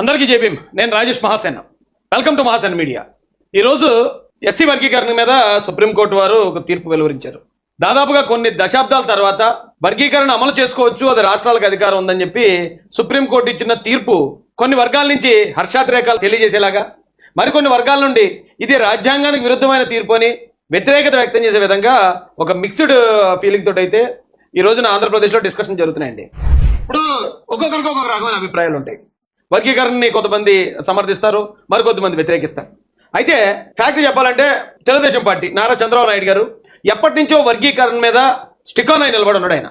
అందరికీ జేబీం నేను Rajesh Mahasen. Welcome to Mahasen media ఈరోజు ఎస్సీ వర్గీకరణ మీద సుప్రీంకోర్టు వారు ఒక తీర్పు వెలువరించారు. దాదాపుగా కొన్ని దశాబ్దాల తర్వాత వర్గీకరణ అమలు చేసుకోవచ్చు అది రాష్ట్రాలకు అధికారం ఉందని చెప్పి సుప్రీంకోర్టు ఇచ్చిన తీర్పు కొన్ని వర్గాల నుంచి హర్షాతిరేకాలు తెలియజేసేలాగా మరికొన్ని వర్గాల నుండి ఇది రాజ్యాంగానికి విరుద్ధమైన తీర్పు అని వ్యతిరేకత వ్యక్తం చేసే విధంగా ఒక మిక్స్డ్ ఫీలింగ్ తోటి అయితే ఈ రోజున ఆంధ్రప్రదేశ్లో డిస్కషన్ జరుగుతున్నాయండి. ఇప్పుడు ఒక్కొక్కరికి ఒక్కొక్క రకమైన అభిప్రాయాలు ఉంటాయి వర్గీకరణని కొంతమంది సమర్థిస్తారు మరి వ్యతిరేకిస్తారు. అయితే ఫ్యాక్ట్ చెప్పాలంటే తెలుగుదేశం పార్టీ నారా చంద్రబాబు నాయుడు గారు ఎప్పటి నుంచో వర్గీకరణ మీద స్టిక్కర్ అయి నిలబడి ఉన్నాడు ఆయన.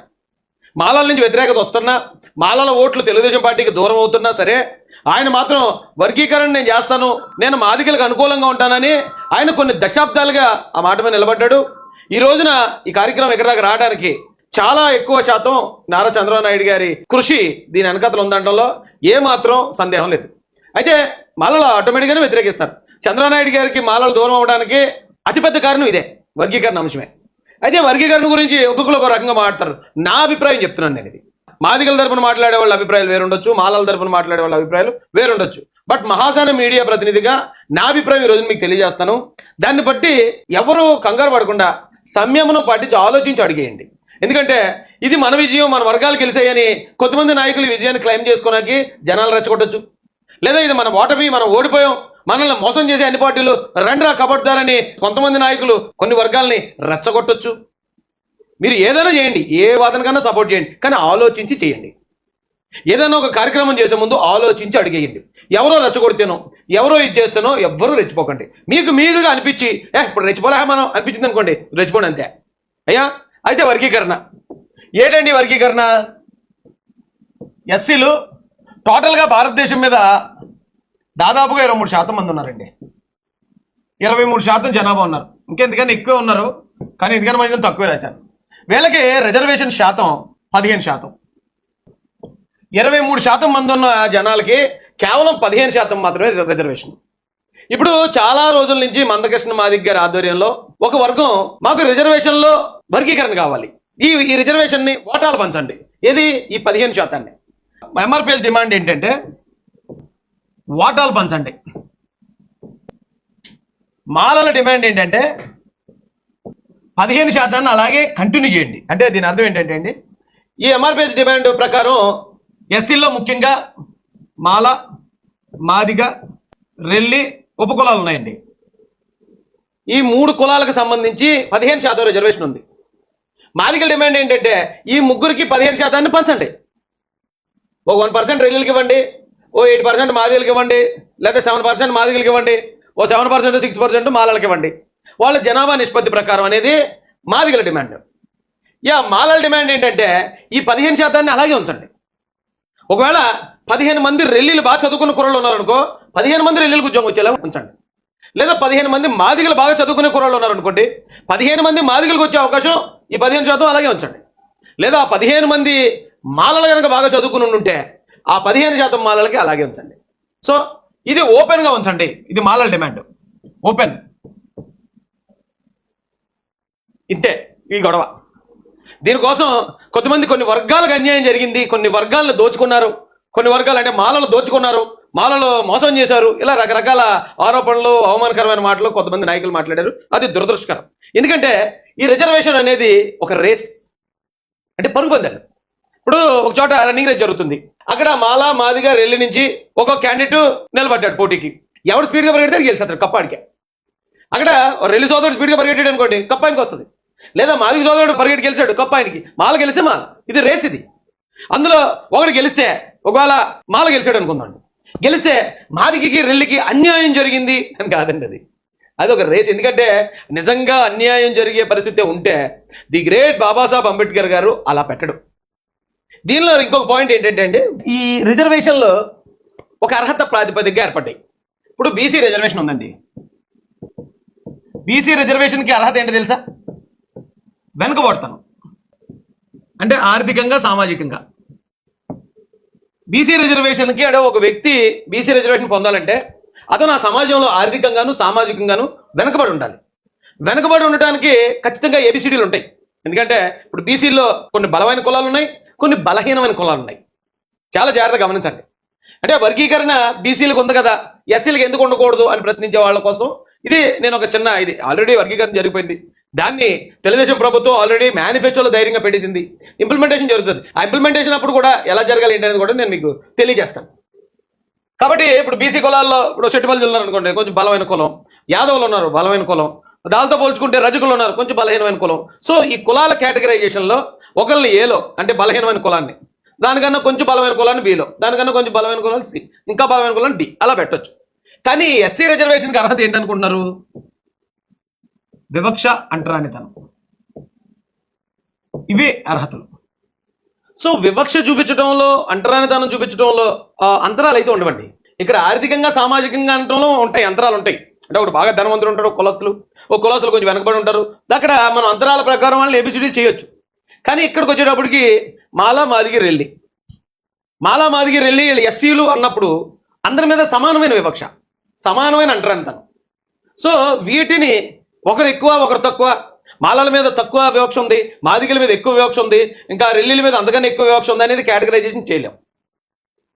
మాలల నుంచి వ్యతిరేకత వస్తున్నా మాలల ఓట్లు తెలుగుదేశం పార్టీకి దూరం అవుతున్నా సరే ఆయన మాత్రం వర్గీకరణ నేను చేస్తాను నేను మాదికలకు అనుకూలంగా ఉంటానని ఆయన కొన్ని దశాబ్దాలుగా ఆ మాట మీద నిలబడ్డాడు. ఈ రోజున ఈ కార్యక్రమం ఎక్కడి దాకా రావడానికి చాలా ఎక్కువ శాతం నారా చంద్రబాబు నాయుడు గారి కృషి దీని వెనకతలు ఉందనడంలో ఏమాత్రం సందేహం లేదు. అయితే మాలలు ఆటోమేటిక్గానే వ్యతిరేకిస్తారు. చంద్రబాబు నాయుడు గారికి మాలలు దూరం అవడానికి అతిపెద్ద కారణం ఇదే. వర్గీకరణ అంశమే. అయితే వర్గీకరణ గురించి ఒక్కొక్కరు ఒక రకంగా మాట్లాడతారు. నా అభిప్రాయం చెప్తున్నాను నేను ఇది. మాదిగల తరపున మాట్లాడే వాళ్ళ అభిప్రాయాలు వేరుండొచ్చు మాలల తరపున మాట్లాడే వాళ్ళ అభిప్రాయాలు వేరుండొచ్చు. బట్ మహాసాన మీడియా ప్రతినిధిగా నా అభిప్రాయం ఈ రోజు మీకు తెలియజేస్తాను. దాన్ని బట్టి ఎవరు కంగారు పడకుండా సంయమనం పాటించి ఆలోచించి అడిగేయండి. ఎందుకంటే ఇది మన విజయం మన వర్గాలు గెలిచాయని కొంతమంది నాయకులు విజయాన్ని క్లెయిమ్ చేసుకోవడానికి జనాలు రెచ్చగొట్టచ్చు. లేదా ఇది మన ఓటమి మనం ఓడిపోయాం మనల్ని మోసం చేసే అన్ని పార్టీలు రెండ్రా కబడ్దారని కొంతమంది నాయకులు కొన్ని వర్గాల్ని రెచ్చగొట్టచ్చు. మీరు ఏదైనా చేయండి ఏ వాదనకన్నా సపోర్ట్ చేయండి కానీ ఆలోచించి చేయండి. ఏదైనా ఒక కార్యక్రమం చేసే ముందు ఆలోచించి అడిగేయండి. ఎవరో రెచ్చగొడితేనో ఎవరో ఇది చేస్తేనో ఎవ్వరూ రెచ్చిపోకండి. మీకు మీరుగా అనిపించి ఏ ఇప్పుడు రెచ్చిపోలే మనం? అనిపించింది అనుకోండి రెచ్చిపోండి అంతే. అయ్యా? అయితే వర్గీకరణ. ఏంటండి వర్గీకరణ? ఎస్సీలు టోటల్గా భారతదేశం మీద దాదాపుగా ఇరవై మూడు శాతం మంది ఉన్నారండి. ఇరవై మూడు శాతం జనాభా ఉన్నారు. ఇంకెందుకని ఎక్కువే ఉన్నారు. కానీ ఎందుకని మంది తక్కువే రాశాను వీళ్ళకి రిజర్వేషన్ శాతం పదిహేను శాతం. ఇరవై మూడు శాతం మంది ఉన్న జనాలకి కేవలం పదిహేను శాతం మాత్రమే రిజర్వేషన్. ఇప్పుడు చాలా రోజుల నుంచి మందకృష్ణ మాదిక్ గారి ఆధ్వర్యంలో ఒక వర్గం మాకు రిజర్వేషన్లో వర్గీకరణ కావాలి. ఈ ఈ రిజర్వేషన్ని ఓటాలు పంచండి. ఏది? ఈ పదిహేను శాతాన్ని. ఎంఆర్పిఎస్ డిమాండ్ ఏంటంటే ఓటాలు పంచండి. మాలల డిమాండ్ ఏంటంటే పదిహేను శాతాన్ని అలాగే కంటిన్యూ చేయండి. అంటే దీని అర్థం ఏంటంటే అండి ఈ ఎంఆర్పిఎస్ డిమాండ్ ప్రకారం ఎస్సీల్లో ముఖ్యంగా మాల మాదిగ రెల్లి ఉపకులాలు ఉన్నాయండి. ఈ మూడు కులాలకు సంబంధించి పదిహేను శాతం రిజర్వేషన్ ఉంది. మాదిగల డిమాండ్ ఏంటంటే ఈ ముగ్గురికి పదిహేను శాతాన్ని పంచండి. ఓ వన్ పర్సెంట్ రెల్లులకి ఇవ్వండి ఓ ఎయిట్ పర్సెంట్ మాదిగలకి ఇవ్వండి లేదా సెవెన్ పర్సెంట్ మాదిగలకి ఇవ్వండి ఓ సెవెన్ పర్సెంట్ సిక్స్ పర్సెంట్ మాలలకి ఇవ్వండి. వాళ్ళ జనాభా నిష్పత్తి ప్రకారం అనేది మాదిగల డిమాండ్. యా మాలల డిమాండ్ ఏంటంటే ఈ పదిహేను శాతాన్ని అలాగే ఉంచండి. ఒకవేళ పదిహేను మంది రెల్లీలు బాగా చదువుకున్న కుర్రలు ఉన్నారనుకో పదిహేను మంది రెల్లీలకు ఉద్యోగం వచ్చేలా ఉంచండి. లేదా పదిహేను మంది మాదిగలు బాగా చదువుకునే కుర్రలు ఉన్నారనుకోండి పదిహేను మంది మాదిగలకు వచ్చే అవకాశం ఈ పదిహేను శాతం అలాగే ఉంచండి. లేదా ఆ పదిహేను మంది మాలలు కనుక బాగా చదువుకుని ఉంటే ఆ పదిహేను శాతం మాలలకి అలాగే ఉంచండి. సో ఇది ఓపెన్గా ఉంచండి. ఇది మాలల డిమాండ్ ఓపెన్ ఇంతే ఈ గొడవ. దీనికోసం కొంతమంది కొన్ని వర్గాలకు అన్యాయం జరిగింది కొన్ని వర్గాలను దోచుకున్నారు కొన్ని వర్గాలు అంటే మాలలు దోచుకున్నారు మాలలో మోసం చేశారు. ఇలా రకరకాల ఆరోపణలు అవమానకరమైన మాటలు కొంతమంది నాయకులు మాట్లాడారు. అది దురదృష్టకరం. ఎందుకంటే ఈ రిజర్వేషన్ అనేది ఒక రేస్ అంటే పరుగు పందాలు ఇప్పుడు ఒక చోట రన్నింగ్ రేస్ జరుగుతుంది. అక్కడ మాల మాదిగా రెల్లి నుంచి ఒక క్యాండిడేట్ నిలబడ్డాడు పోటీకి. ఎవరు స్పీడ్గా పరిగెడితే గెలిచేస్తాడు. కప్పాడికే అక్కడ రెల్లి సోదరుడు స్పీడ్గా పరిగెట్టాడు అనుకోండి కప్ ఆయనకి వస్తుంది. లేదా మాదిగ సోదరుడు పరిగెట్టి గెలిచాడు కప్ ఆయనకి. మాల గెలిస్తే మాల. ఇది రేస్ ఇది. అందులో ఒకడు గెలిస్తే ఒకవేళ మాల గెలిచాడు అనుకుందాం. గెలిస్తే మాదికి రెల్లికి అన్యాయం జరిగింది అని కాదండి అది. అది ఒక రేస్. ఎందుకంటే నిజంగా అన్యాయం జరిగే పరిస్థితి ఉంటే ది గ్రేట్ బాబాసాహెబ్ అంబేద్కర్ గారు అలా పెట్టడు. దీనిలో ఇంకొక పాయింట్ ఏంటంటే అండి ఈ రిజర్వేషన్లో ఒక అర్హత ప్రాతిపదికగా ఏర్పడ్డాయి. ఇప్పుడు బీసీ రిజర్వేషన్ ఉందండి. బీసీ రిజర్వేషన్కి అర్హత ఏంటో తెలుసా? వెనుకబడతాను. అంటే ఆర్థికంగా సామాజికంగా. బీసీ రిజర్వేషన్కి అంటే ఒక వ్యక్తి బీసీ రిజర్వేషన్ పొందాలంటే అతను ఆ సమాజంలో ఆర్థికంగాను సామాజికంగాను వెనకబడి ఉండాలి. వెనకబడి ఉండటానికి ఖచ్చితంగా ఏబిసిడీలు ఉంటాయి. ఎందుకంటే ఇప్పుడు బీసీలో కొన్ని బలమైన కులాలు ఉన్నాయి కొన్ని బలహీనమైన కులాలు ఉన్నాయి. చాలా జాగ్రత్తగా గమనించండి. అంటే వర్గీకరణ బీసీలకు ఉంది కదా ఎస్సీలకు ఎందుకు ఉండకూడదు అని ప్రశ్నించే వాళ్ళ కోసం ఇది నేను ఒక చిన్న ఇది ఆల్రెడీ వర్గీకరణ జరిగిపోయింది. దాన్ని తెలుగుదేశం ప్రభుత్వం ఆల్రెడీ మేనిఫెస్టోలో ధైర్యంగా పెట్టేసింది. ఇంప్లిమెంటేషన్ జరుగుతుంది. ఆ ఇంప్లిమెంటేషన్ అప్పుడు కూడా ఎలా జరగాలి ఏంటనేది కూడా నేను మీకు తెలియజేస్తాను. కాబట్టి ఇప్పుడు బీసీ కులాల్లో ఇప్పుడు శెట్టిపల్లి ఉన్నారు అనుకోండి కొంచెం బలమైన కులం. యాదవులు ఉన్నారు బలమైన కులం. దాంతో పోల్చుకుంటే రజకులు ఉన్నారు కొంచెం బలహీనమైన కులం. సో ఈ కులాల కేటగరైజేషన్లో ఒకరిని ఏలో అంటే బలహీనమైన కులాన్ని దానికన్నా కొంచెం బలమైన కులాన్ని బీలో దానికన్నా కొంచెం బలమైన కులాన్ని సి ఇంకా బలమైన కులాన్ని డి అలా పెట్టొచ్చు. కానీ ఎస్సీ రిజర్వేషన్కి అర్హత ఏంటనుకుంటున్నారు వివక్ష అంటరానితనం. ఇవే అర్హతలు. సో వివక్ష చూపించడంలో అంటరానితనం చూపించడంలో అంతరాలు అయితే ఉండవండి. ఇక్కడ ఆర్థికంగా సామాజికంగా అనటంలో ఉంటాయి అంతరాలు ఉంటాయి అంటే ఒకటి బాగా ధనవంతులు ఉంటారు కులస్తులు ఓ కులస్తులు కొంచెం వెనకబడి ఉంటారు. అక్కడ మనం అంతరాల ప్రకారం వాళ్ళని ఏబిసిడీ చేయొచ్చు. కానీ ఇక్కడికి వచ్చేటప్పటికి మాలా మాదిగి రెల్లి. మాలా మాదిగి రెల్లి వీళ్ళు ఎస్సీలు అన్నప్పుడు అందరి మీద సమానమైన వివక్ష సమానమైన అంటరానితనం. సో వీటిని ఒకరు ఎక్కువ ఒకరు తక్కువ. మాలల మీద తక్కువ వివక్ష ఉంది మాదిగల మీద ఎక్కువ వివక్ష ఉంది ఇంకా రెల్లిల మీద అంతకన్నా ఎక్కువ వివక్ష ఉంది అనేది కేటగరైజేషన్ చేయలేం.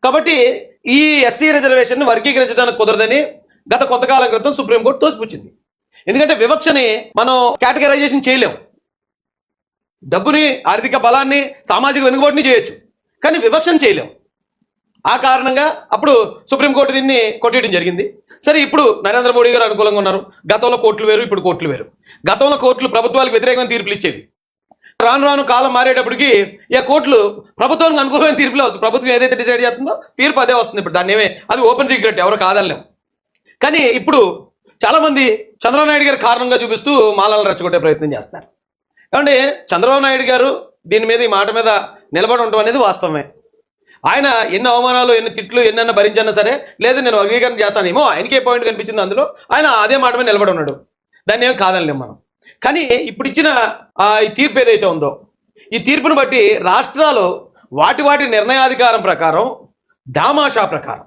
కాబట్టి ఈ ఎస్సీ రిజర్వేషన్ని వర్గీకరించడానికి కుదరదని గత కొంతకాలం క్రితం సుప్రీంకోర్టు తోసిపుచ్చింది. ఎందుకంటే వివక్షని మనం కేటగరైజేషన్ చేయలేం. డబ్బుని ఆర్థిక బలాన్ని సామాజిక వెనుకబాటుని చేయొచ్చు. కానీ వివక్షను చేయలేం. ఆ కారణంగా అప్పుడు సుప్రీంకోర్టు దీన్ని కొట్టేయడం జరిగింది. సరే ఇప్పుడు నరేంద్ర మోడీ గారు అనుకూలంగా ఉన్నారు. గతంలో కోర్టులు వేరు ఇప్పుడు కోర్టులు వేరు. గతంలో కోర్టులు ప్రభుత్వాలకు వ్యతిరేకమైన తీర్పులు ఇచ్చేవి. రాను రాను కాలం మారేటప్పటికి ఈ కోర్టులు ప్రభుత్వానికి అనుకూలమైన తీర్పులు అవుతుంది ప్రభుత్వం ఏదైతే డిసైడ్ చేస్తుందో తీర్పు అదే వస్తుంది. ఇప్పుడు దాన్ని ఏమే? అది ఓపెన్ సీక్రెట్ ఎవరు కాదనలేం. కానీ ఇప్పుడు చాలామంది చంద్రబాబు నాయుడు గారి కారణంగా చూపిస్తూ మాలను రెచ్చగొట్టే ప్రయత్నం చేస్తారు ఏమంటే చంద్రబాబు నాయుడు గారు దీని మీద ఈ మాట మీద నిలబడి ఉండడం అనేది వాస్తవమే. ఆయన ఎన్ని అవమానాలు ఎన్ని తిట్లు ఎన్నైనా భరించినా సరే లేదు నేను వర్గీకరణ చేస్తానేమో ఆయనకే పాయింట్ కనిపించింది అందులో. ఆయన అదే మాట మీద నిలబడి ఉన్నాడు. దాన్ని ఏం కాదనిలేం మనం. కానీ ఇప్పుడు ఇచ్చిన ఈ తీర్పు ఏదైతే ఉందో ఈ తీర్పును బట్టి రాష్ట్రాలు వాటి వాటి నిర్ణయాధికారం ప్రకారం దామాషా ప్రకారం.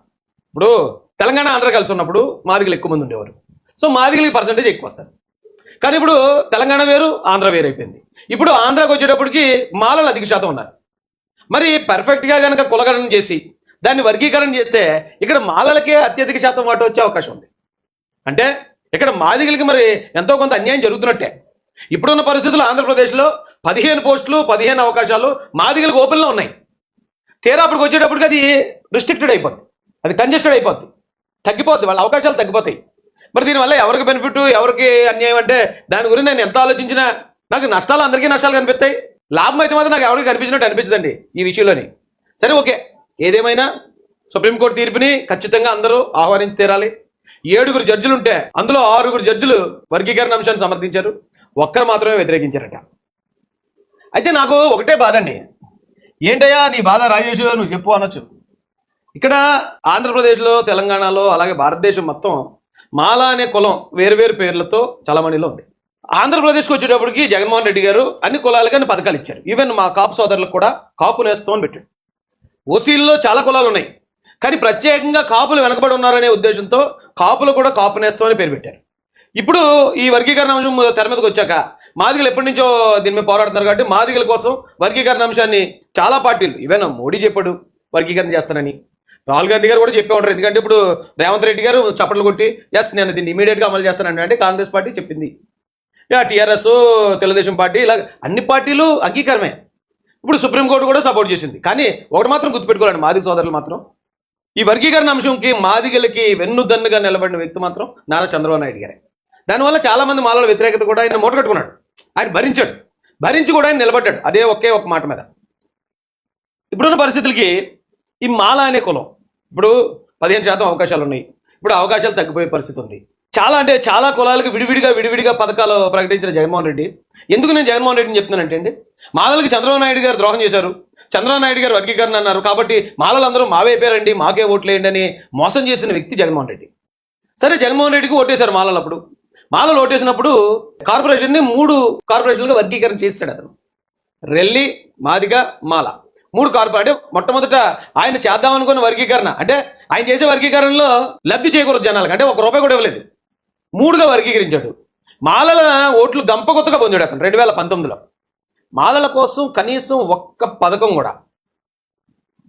ఇప్పుడు తెలంగాణ ఆంధ్ర కలిసి ఉన్నప్పుడు మాదిగలు ఎక్కువ మంది ఉండేవారు. సో మాదిగలకి పర్సంటేజ్ ఎక్కువ వస్తారు కానీ ఇప్పుడు తెలంగాణ వేరు ఆంధ్ర వేరు అయిపోయింది ఇప్పుడు ఆంధ్రాకి వచ్చేటప్పటికి మాలలు అధిక శాతం ఉన్నారు. మరి పర్ఫెక్ట్గా కనుక కులగణన చేసి దాన్ని వర్గీకరణ చేస్తే ఇక్కడ మాలలకే అత్యధిక శాతం వాటి వచ్చే అవకాశం ఉంది. అంటే ఇక్కడ మాదిగలకి మరి ఎంతో కొంత అన్యాయం జరుగుతున్నట్టే. ఇప్పుడున్న పరిస్థితులు ఆంధ్రప్రదేశ్లో పదిహేను పోస్టులు పదిహేను అవకాశాలు మాదిగలకు ఓపెన్లో ఉన్నాయి. తీరా అప్పటికి వచ్చేటప్పటికి అది రిస్ట్రిక్టెడ్ అయిపోద్ది. అది కంజెస్టెడ్ అయిపోద్ది. తగ్గిపోద్ది వాళ్ళ అవకాశాలు తగ్గిపోతాయి. మరి దీనివల్ల ఎవరికి బెనిఫిట్ ఎవరికి అన్యాయం అంటే దాని గురించి నేను ఎంత ఆలోచించినా నాకు నష్టాలు అందరికీ నష్టాలు కనిపిస్తాయి. లాభం అయితే మాత్రం నాకు ఎవరికి కనిపించినట్టు అనిపించదండి ఈ విషయంలోని. సరే ఓకే. ఏదేమైనా సుప్రీంకోర్టు తీర్పుని ఖచ్చితంగా అందరూ ఆహ్వానించి తీరాలి. ఏడుగురు జడ్జిలు ఉంటే అందులో ఆరుగురు జడ్జిలు వర్గీకరణ అంశాన్ని సమర్థించారు. ఒక్కరు మాత్రమే వ్యతిరేకించారట. అయితే నాకు ఒకటే బాధ అండి ఏంటయ్యా నీ బాధ రాజేష్ నువ్వు చెప్పు అనొచ్చు. ఇక్కడ ఆంధ్రప్రదేశ్లో తెలంగాణలో అలాగే భారతదేశం మొత్తం మాల అనే కులం వేరువేరు పేర్లతో చలమణిలో ఉంది. ఆంధ్రప్రదేశ్కి వచ్చేటప్పటికి జగన్మోహన్ రెడ్డి గారు అన్ని కులాలకి అన్ని పథకాలు ఇచ్చారు. ఈవెన్ మా కాపు సోదరులకు కూడా కాపు నేస్తామని పెట్టాడు ఓసీల్లో చాలా కులాలు ఉన్నాయి. కానీ ప్రత్యేకంగా కాపులు వెనకబడి ఉన్నారనే ఉద్దేశంతో కాపులు కూడా కాపు నేస్తామని పేరు పెట్టారు. ఇప్పుడు ఈ వర్గీకరణ అంశం తెర మీదకి వచ్చాక మాదిగలు ఎప్పటి నుంచో దీని మీద పోరాడుతున్నారు కాబట్టి మాదిగల కోసం వర్గీకరణ అంశాన్ని చాలా పార్టీలు ఈవెన్ మోడీ చెప్పాడు వర్గీకరణ చేస్తానని. రాహుల్ గాంధీ గారు కూడా చెప్పే ఉంటారు. ఎందుకంటే ఇప్పుడు రేవంత్ రెడ్డి గారు చప్పట్లు కొట్టి ఎస్ నేను దీన్ని ఇమీడియట్గా అమలు చేస్తానండి అంటే కాంగ్రెస్ పార్టీ చెప్పింది. టీఆర్ఎస్ తెలుగుదేశం పార్టీ ఇలా అన్ని పార్టీలు అంగీకారమే. ఇప్పుడు సుప్రీంకోర్టు కూడా సపోర్ట్ చేసింది. కానీ ఒకటి మాత్రం గుర్తుపెట్టుకోవాలండి మాదిగ సోదరులు మాత్రం. ఈ వర్గీకరణ అంశంకి మాదిగలకి వెన్నుదన్నుగా నిలబడిన వ్యక్తి మాత్రం నారా చంద్రబాబు నాయుడు గారే. దానివల్ల చాలా మంది మాలల వ్యతిరేకత కూడా ఆయన మూటగట్టుకున్నాడు ఆయన భరించాడు. భరించి కూడా ఆయన నిలబడ్డాడు. అదే ఒకే ఒక మాట మీద. ఇప్పుడున్న పరిస్థితులకి ఈ మాల అనే కులం ఇప్పుడు పదిహేను శాతం అవకాశాలు ఉన్నాయి. ఇప్పుడు అవకాశాలు తగ్గిపోయే పరిస్థితి ఉంది. చాలా అంటే చాలా కులాలకు విడివిడిగా విడివిడిగా పథకాలు ప్రకటించిన జగన్మోహన్ రెడ్డి. ఎందుకు నేను జగన్మోహన్ రెడ్డిని చెప్తున్నానంటే అండి మాలలకి చంద్రబాబు నాయుడు గారు ద్రోహం చేశారు. చంద్రబాబు నాయుడు గారు వర్గీకరణ అన్నారు. కాబట్టి మాలలందరూ మావే పేరండి మాకే ఓట్లేయండి అని మోసం చేసిన వ్యక్తి జగన్మోహన్ రెడ్డి. సరే జగన్మోహన్ రెడ్డికి ఓటేశారు మాలలు అప్పుడు. మాలలు ఓటేసినప్పుడు కార్పొరేషన్ని మూడు కార్పొరేషన్లుగా వర్గీకరణ చేశాడు అతను. రెల్లి మాదిగ మాల. మూడు కార్పొరేట్ అంటే మొట్టమొదట ఆయన చేద్దామనుకున్న వర్గీకరణ. అంటే ఆయన చేసే వర్గీకరణలో లబ్ధి చేయకూడదు జనాలకు. అంటే ఒక రూపాయి కూడా ఇవ్వలేదు. మూడుగా వర్గీకరించాడు. మాలల ఓట్లు గంప కొత్తగా పొందాడు అతను రెండు వేల పంతొమ్మిదిలో. మాలల కోసం కనీసం ఒక్క పథకం కూడా.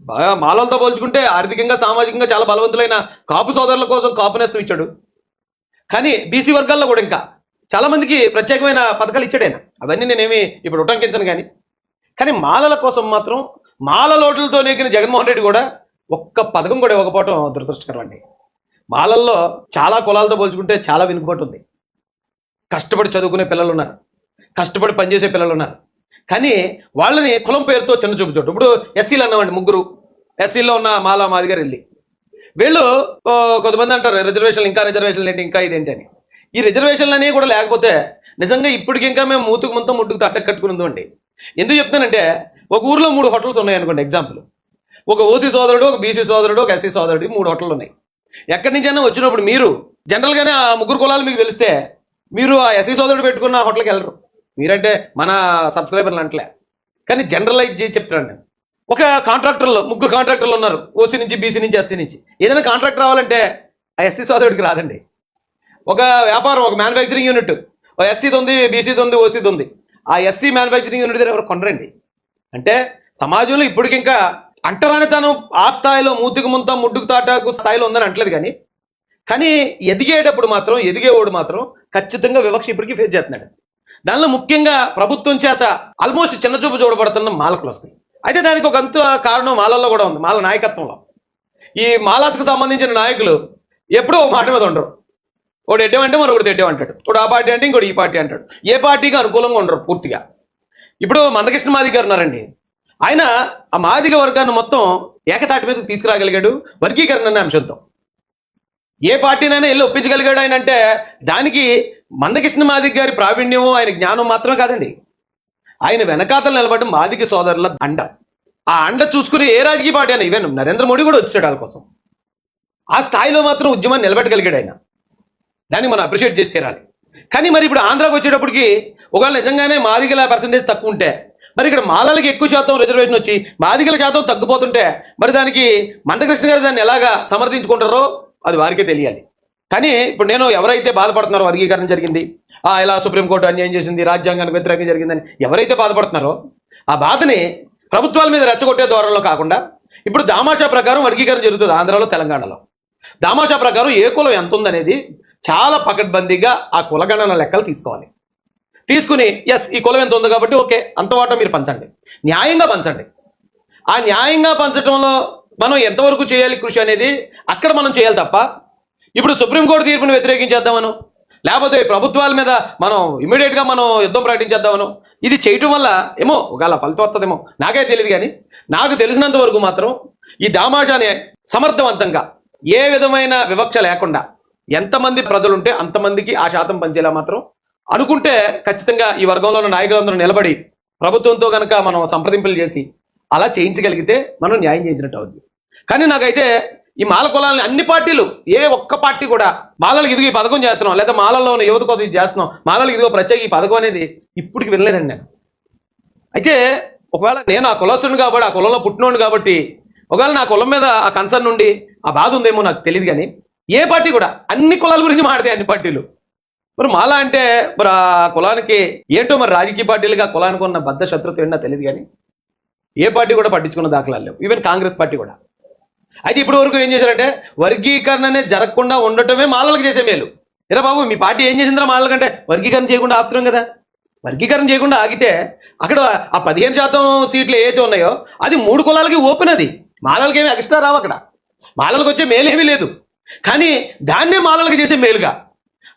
బాగా మాలలతో పోల్చుకుంటే ఆర్థికంగా సామాజికంగా చాలా బలవంతులైన కాపు సోదరుల కోసం కాపు నేస్తం ఇచ్చాడు. కానీ బీసీ వర్గాల్లో కూడా ఇంకా చాలామందికి ప్రత్యేకమైన పథకాలు ఇచ్చాడు ఆయన. అవన్నీ నేనేమి ఇప్పుడు ఉటంకించను కానీ. కానీ మాలల కోసం మాత్రం మాల లోట్లతో నెగ్గిన జగన్మోహన్ రెడ్డి కూడా ఒక్క పథకం కూడా ఇవ్వకపోవటం దురదృష్టకరం అండి. మాలల్లో చాలా కులాలతో పోల్చుకుంటే చాలా వెనుకబాటు ఉంది. కష్టపడి చదువుకునే పిల్లలు ఉన్నారు. కష్టపడి పనిచేసే పిల్లలు ఉన్నారు. కానీ వాళ్ళని కులం పేరుతో చిన్న చూపు చూడు ఇప్పుడు ఎస్సీలు అన్నామండి ముగ్గురు. ఎస్సీలో ఉన్న మాలా మాదిగారు వెళ్ళి. వీళ్ళు కొంతమంది అంటారు రిజర్వేషన్లు ఇంకా రిజర్వేషన్లు ఏంటి ఇంకా ఇదేంటి అని. ఈ రిజర్వేషన్లు అనేవి కూడా లేకపోతే నిజంగా ఇప్పటికి ఇంకా మేము మూతుకు ముంత ముట్టుకు తట్ట కట్టుకుని అండి. ఎందుకు చెప్తానంటే ఒక ఊర్లో మూడు హోటల్స్ ఉన్నాయి అనుకోండి ఎగ్జాంపుల్ ఒక ఓసీ సోదరుడు ఒక బీసీ సోదరుడు ఒక ఎస్సీ సోదరుడు మూడు హోటళ్ళు ఉన్నాయి. ఎక్కడి నుంచైనా వచ్చినప్పుడు మీరు జనరల్గానే ఆ ముగ్గురు కులాలు మీకు తెలిస్తే మీరు ఆ ఎస్సీ సోదరుడు పెట్టుకున్న ఆ హోటల్కి వెళ్ళరు. మీరంటే మన సబ్స్క్రైబర్లు అంటలే. కానీ జనరలైజ్ చేసి చెప్తున్నాను నేను. ఒక కాంట్రాక్టర్లు ముగ్గురు కాంట్రాక్టర్లు ఉన్నారు ఓసీ నుంచి బీసీ నుంచి ఎస్సీ నుంచి. ఏదైనా కాంట్రాక్ట్ రావాలంటే ఆ ఎస్సీ సోదరుడికి రాదండి. ఒక వ్యాపారం ఒక మ్యానుఫ్యాక్చరింగ్ యూనిట్ ఒక ఎస్సీది ఉంది బీసీది ఉంది ఓసీది ఉంది ఆ ఎస్సీ మ్యానుఫ్యాక్చరింగ్ యూనిట్ దగ్గర ఎవరు కొనరండి? అంటే సమాజంలో ఇప్పటికింకా అంటరాని తను ఆ స్థాయిలో మూతికి ముంత ముడ్డుకు తాటాకు స్థాయిలో ఉందని అంటలేదు కానీ కానీ ఎదిగేటప్పుడు మాత్రం ఎదిగేవాడు మాత్రం ఖచ్చితంగా వివక్ష ఇప్పటికీ ఫేస్ చేస్తున్నాడు. దానిలో ముఖ్యంగా ప్రభుత్వం చేత ఆల్మోస్ట్ చిన్న చూపు చూడబడుతున్న మాలకులు వస్తాయి. అయితే దానికి ఒక అంత కారణం మాలల్లో కూడా ఉంది మాల నాయకత్వంలో. ఈ మాలాస్కు సంబంధించిన నాయకులు ఎప్పుడూ ఒక మాట మీద ఉండరు. ఒకటి ఎడ్డం అంటే మరొకటి ఎడ్డం అంటాడు ఇప్పుడు ఆ పార్టీ అంటే ఇంకోటి ఈ పార్టీ అంటాడు. ఏ పార్టీకి అనుకూలంగా ఉండరు పూర్తిగా. ఇప్పుడు మందకృష్ణ మాదిగ గారు ఉన్నారండి. ఆయన ఆ మాదిగ వర్గాన్ని మొత్తం ఏకతాటి మీదకి తీసుకురాగలిగాడు వర్గీకరణ అనే అంశంతో. ఏ పార్టీనైనా వెళ్ళి ఒప్పించగలిగాడు ఆయన అంటే దానికి మందకృష్ణ మాదిగ గారి ప్రావీణ్యము ఆయన జ్ఞానం మాత్రమే కాదండి. ఆయన వెనకాతలు నిలబడడం మాదిగ సోదరుల అండ. ఆ అండ చూసుకుని ఏ రాజకీయ పార్టీ అయినా ఈవెన్ నరేంద్ర మోడీ కూడా వచ్చాడు వాళ్ళ కోసం. ఆ స్థాయిలో మాత్రం ఉద్యమాన్ని నిలబెట్టగలిగాడు ఆయన. దాన్ని మనం అప్రిషియేట్ చేసి తీరాలి. కానీ మరి ఇప్పుడు ఆంధ్రాకి వచ్చేటప్పటికి ఒకవేళ నిజంగానే మాదిగల పర్సంటేజ్ తక్కువ ఉంటే మరి ఇక్కడ మాలలకి ఎక్కువ శాతం రిజర్వేషన్ వచ్చి బాధికల శాతం తగ్గిపోతుంటే మరి దానికి మందకృష్ణ గారు దాన్ని ఎలాగా సమర్థించుకుంటారో అది వారికే తెలియాలి. కానీ ఇప్పుడు నేను ఎవరైతే బాధపడుతున్నారో వర్గీకరణ జరిగింది ఆ ఇలా సుప్రీంకోర్టు అన్యాయం చేసింది రాజ్యాంగానికి వ్యతిరేకంగా జరిగిందని ఎవరైతే బాధపడుతున్నారో ఆ బాధని ప్రభుత్వాల మీద రెచ్చగొట్టే ధోరణిలో కాకుండా ఇప్పుడు దామాషా ప్రకారం వర్గీకరణ జరుగుతుంది ఆంధ్రాలో తెలంగాణలో. దామాషా ప్రకారం ఏ కులం ఎంత ఉందనేది చాలా పకడ్బందీగా ఆ కులగణన లెక్కలు తీసుకోవాలి. తీసుకుని ఎస్ ఈ కులం ఎంత ఉంది కాబట్టి ఓకే అంత వాటా మీరు పంచండి. న్యాయంగా పంచండి. ఆ న్యాయంగా పంచడంలో మనం ఎంతవరకు చేయాలి కృషి అనేది అక్కడ మనం చేయాలి తప్ప ఇప్పుడు సుప్రీంకోర్టు తీర్పుని వ్యతిరేకించేద్దామను లేకపోతే ప్రభుత్వాల మీద మనం ఇమీడియట్గా మనం యుద్ధం ప్రకటించేద్దామను ఇది చేయటం వల్ల ఏమో ఒకవేళ ఫలితం వస్తుందేమో నాకే తెలియదు కానీ నాకు తెలిసినంత వరకు మాత్రం ఈ దామాషాని సమర్థవంతంగా ఏ విధమైన వివక్ష లేకుండా ఎంతమంది ప్రజలుంటే అంతమందికి ఆ శాతం పంచేలా మాత్రం అనుకుంటే ఖచ్చితంగా ఈ వర్గంలో ఉన్న నాయకులందరూ నిలబడి ప్రభుత్వంతో కనుక మనం సంప్రదింపులు చేసి అలా చేయించగలిగితే మనం న్యాయం చేయించినట్టు అవుద్ది. కానీ నాకైతే ఈ మాల కులాలని అన్ని పార్టీలు ఏ ఒక్క పార్టీ కూడా మాలలకు ఇదిగో ఈ పథకం చేస్తున్నాం లేదా మాలల్లో ఉన్న యువత కోసం ఇది చేస్తున్నాం మాలలకు ఇదిగో ప్రత్యేక ఈ పథకం అనేది ఇప్పటికి వినలేదండి నేను. అయితే ఒకవేళ నేను ఆ కులస్తుని కాబట్టి ఆ కులంలో పుట్టినోడు కాబట్టి ఒకవేళ నా కులం మీద ఆ కన్సర్న్ నుండి ఆ బాధ ఉందేమో నాకు తెలియదు కానీ ఏ పార్టీ కూడా అన్ని కులాల గురించి మాడతాయి అన్ని పార్టీలు. మరి మాలా అంటే మరి ఆ కులానికి ఏంటో మరి రాజకీయ పార్టీలుగా కులానికి ఉన్న బద్ద శత్రుత్వం ఏంటో తెలియదు కానీ ఏ పార్టీ కూడా పట్టించుకున్న దాఖలాలు లేవు. ఈవెన్ కాంగ్రెస్ పార్టీ కూడా. అయితే ఇప్పటి వరకు ఏం చేశారంటే వర్గీకరణ జరగకుండా ఉండటమే మాలలకు చేసే మేలు. ఎరా బాబు మీ పార్టీ ఏం చేసిందిరా మాలల కంటే? వర్గీకరణ చేయకుండా ఆపుతున్నాం కదా. వర్గీకరణ చేయకుండా ఆగితే అక్కడ ఆ పదిహేను శాతం సీట్లు ఏవైతే ఉన్నాయో అది మూడు కులాలకి ఓపెన్ అది. మాలలకి ఏమి ఎక్స్ట్రా రావు అక్కడ. మాలలకు వచ్చే మేలేమీ లేదు. కానీ దాన్నే మాలలకు చేసే మేలుగా.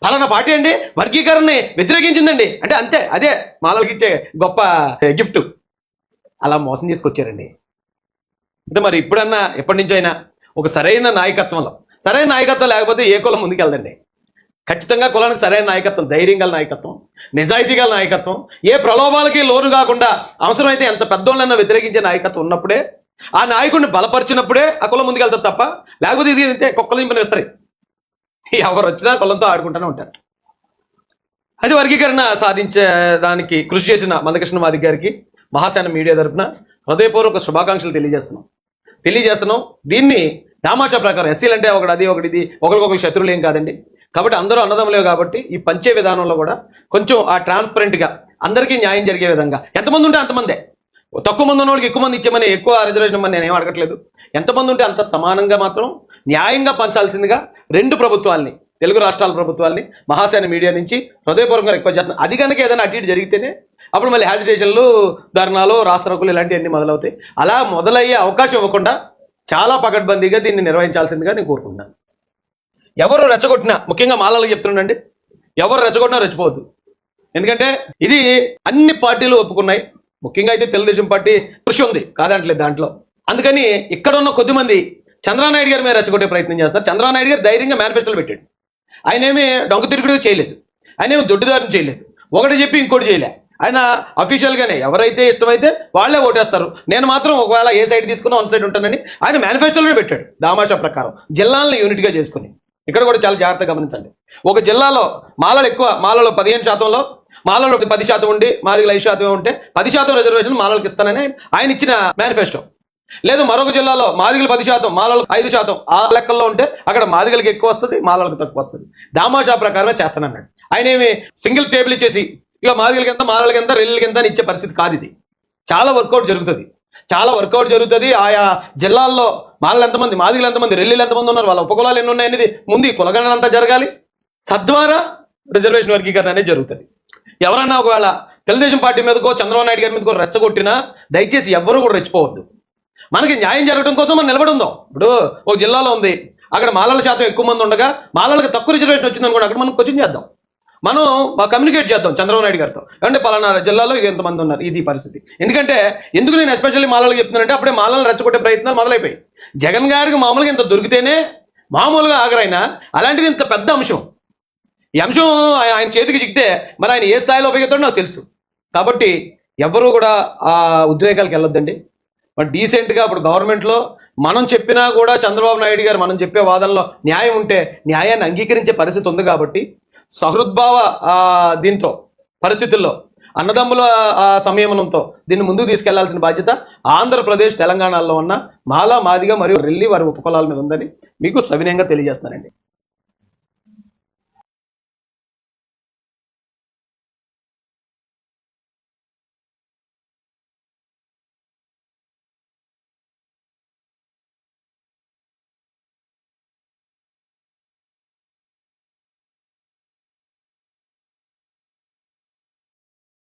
ఫలానా పార్టీ అండి? వర్గీకరణని వ్యతిరేకించిందండి. అంటే అంతే అదే మాలలకి ఇచ్చే గొప్ప గిఫ్ట్. అలా మోసం చేసుకొచ్చారండి. అంటే మరి ఇప్పుడన్నా ఎప్పటి నుంచో అయినా ఒక సరైన నాయకత్వంలో సరైన నాయకత్వం లేకపోతే ఏ కులం ముందుకెళ్దండి? ఖచ్చితంగా కులానికి సరైన నాయకత్వం ధైర్యం గల నాయకత్వం నిజాయితీ గల నాయకత్వం ఏ ప్రలోభాలకి లోను కాకుండా అవసరమైతే ఎంత పెద్దోళ్ళైనా వ్యతిరేకించే నాయకత్వం ఉన్నప్పుడే ఆ నాయకుడిని బలపరిచినప్పుడే ఆ కులం ముందుకెళ్తారు తప్ప లేకపోతే ఇది అంతే కుక్కలు చింపిన వేస్తారు. ఎవరు వచ్చినా కులంతో ఆడుకుంటూనే ఉంటారు. అది వర్గీకరణ సాధించే దానికి కృషి చేసిన మందకృష్ణ మాదిక్ గారికి మహాశాన మీడియా తరఫున హృదయపూర్వక శుభాకాంక్షలు తెలియజేస్తున్నాం. తెలియజేస్తున్నాం దీన్ని దామాషా ప్రకారం ఎస్సీలు అంటే ఒకటి అది ఒకటి ఇది ఒకరికొకరు శత్రువులు ఏం కాదండి. కాబట్టి అందరూ అన్నదమ్ములే కాబట్టి ఈ పంచే విధానంలో కూడా కొంచెం ఆ ట్రాన్స్పరెంట్గా అందరికీ న్యాయం జరిగే విధంగా. ఎంతమంది ఉంటే అంతమందే. తక్కువ మంది ఉన్నవాడికి ఎక్కువ మంది ఇచ్చామని ఎక్కువ రిజర్వేషన్ ఇవ్వమని నేనేం అడగట్లేదు. ఎంతమంది ఉంటే అంత సమానంగా మాత్రం న్యాయంగా పంచాల్సిందిగా రెండు ప్రభుత్వాల్ని తెలుగు రాష్ట్రాల ప్రభుత్వాల్ని మహాసేన మీడియా నుంచి హృదయపూర్వకంగా రిక్వెస్ట్ చేస్తున్నాను అది కనుక ఏదైనా అటు ఇటు జరిగితేనే అప్పుడు మళ్ళీ హ్యాజిటేషన్లు ధర్నాలు రాసరకులు ఇలాంటివన్నీ మొదలవుతాయి. అలా మొదలయ్యే అవకాశం ఇవ్వకుండా చాలా పకడ్బందీగా దీన్ని నిర్వహించాల్సిందిగా నేను కోరుకుంటున్నాను. ఎవరు రెచ్చగొట్టినా ముఖ్యంగా మాలలకు చెప్తుండండి ఎవరు రెచ్చగొట్టినా రెచ్చిపోవద్దు. ఎందుకంటే ఇది అన్ని పార్టీలు ఒప్పుకున్నాయి. ముఖ్యంగా అయితే తెలుగుదేశం పార్టీ కృషి ఉంది కాదంటలేదు దాంట్లో. అందుకని ఇక్కడ ఉన్న కొద్దిమంది చంద్రనాయుడు గారి మీద రెచ్చగొట్టే ప్రయత్నం చేస్తారు. చంద్రనాయుడు గారు ధైర్యంగా మేనిఫెస్టోలు పెట్టాడు. ఆయన ఏమి డొంక తిరుగుడు చేయలేదు. ఆయన ఏమి దొడ్డుదారం చేయలేదు. ఒకటి చెప్పి ఇంకోటి చేయలే. ఆయన అఫీషియల్గానే ఎవరైతే ఇష్టమైతే వాళ్ళే ఓటేస్తారు. నేను మాత్రం ఒకవేళ ఏ సైడ్ తీసుకున్నా వన్ సైడ్ ఉంటానని ఆయన మేనిఫెస్టోలో పెట్టాడు దామాషా ప్రకారం. జిల్లాలను యూనిట్గా చేసుకుని. ఇక్కడ కూడా చాలా జాగ్రత్తగా గమనించండి. ఒక జిల్లాలో మాలలు ఎక్కువ మాలలో పదిహేను శాతంలో మాలలో పది శాతం ఉండి మాదిగలు ఐదు శాతం ఉంటే పది శాతం రిజర్వేషన్ మాలలకు ఇస్తానని ఆయన ఇచ్చిన మేనిఫెస్టో లేదు మరొక జిల్లాలో మాదిగలు పది శాతం మాలలకు ఐదు శాతం. ఆ లెక్కల్లో ఉంటే అక్కడ మాదిగలకి ఎక్కువ వస్తుంది మాలలకు తక్కువ వస్తుంది. దామాషా ప్రకారమే చేస్తానన్నాడు. ఆయన ఏమి సింగిల్ టేబుల్ ఇచ్చేసి ఇక మాదిగలకి ఎంత మాలలకి ఎంత రెల్లులకి ఎంత అని ఇచ్చే పరిస్థితి కాదు ఇది. చాలా వర్కౌట్ జరుగుతుంది. చాలా వర్కౌట్ జరుగుతుంది. ఆయా జిల్లాల్లో మాలలు ఎంతమంది మాదిగలు ఎంతమంది రెల్లీలు ఎంతమంది ఉన్నారు? వాళ్ళ ఉపకులాలు ఎన్ని ఉన్నాయి అనేది ముందు ఈ కులగణన అంతా జరగాలి. తద్వారా రిజర్వేషన్ వర్గీకరణ అనేది జరుగుతుంది. ఎవరన్నా ఒకవేళ తెలుగుదేశం పార్టీ మీదకో చంద్రబాబు నాయుడు గారి మీదకో రెచ్చగొట్టినా దయచేసి ఎవ్వరూ కూడా రెచ్చిపోవద్దు. మనకి న్యాయం జరగడం కోసం మనం నిలబడిందాం? ఇప్పుడు ఒక జిల్లాలో ఉంది. అక్కడ మాలల శాతం ఎక్కువ మంది ఉండగా మాలలకు తక్కువ రిజర్వేషన్ వచ్చింది అనుకోండి అక్కడ మనం క్వశ్చన్ చేద్దాం. మనం కమ్యూనికేట్ చేద్దాం చంద్రబాబు నాయుడు గారితో. అంటే పలానా జిల్లాలో ఎంతమంది ఉన్నారు ఇది పరిస్థితి. ఎందుకంటే ఎందుకు నేను ఎస్పెషల్లీ మాలలకు చెప్తున్నానంటే అప్పుడే మాలలను రెచ్చగొట్టే ప్రయత్నాలు మొదలైపోయి జగన్ గారికి మామూలుగా ఇంత దొరికితేనే మామూలుగా ఆగరైనా అలాంటిది ఇంత పెద్ద అంశం. ఈ అంశం ఆయన చేతికి చిక్కితే మరి ఆయన ఏ స్థాయిలో ఉపయోగిస్తాడో నాకు తెలుసు. కాబట్టి ఎవరూ కూడా ఆ ఉద్రేకాలకు వెళ్ళొద్దండి. మరి డీసెంట్గా ఇప్పుడు గవర్నమెంట్లో మనం చెప్పినా కూడా చంద్రబాబు నాయుడు గారు మనం చెప్పే వాదనలో న్యాయం ఉంటే న్యాయాన్ని అంగీకరించే పరిస్థితి ఉంది కాబట్టి సహృద్భావ దీంతో పరిస్థితుల్లో అన్నదమ్ముల సంయమనంతో దీన్ని ముందుకు తీసుకెళ్ళాల్సిన బాధ్యత ఆంధ్రప్రదేశ్ తెలంగాణలో ఉన్న మాలా మాదిగా మరియు రెల్లి వారి ఉపకులాల మీద ఉందని మీకు సవినయంగా తెలియజేస్తున్నానండి.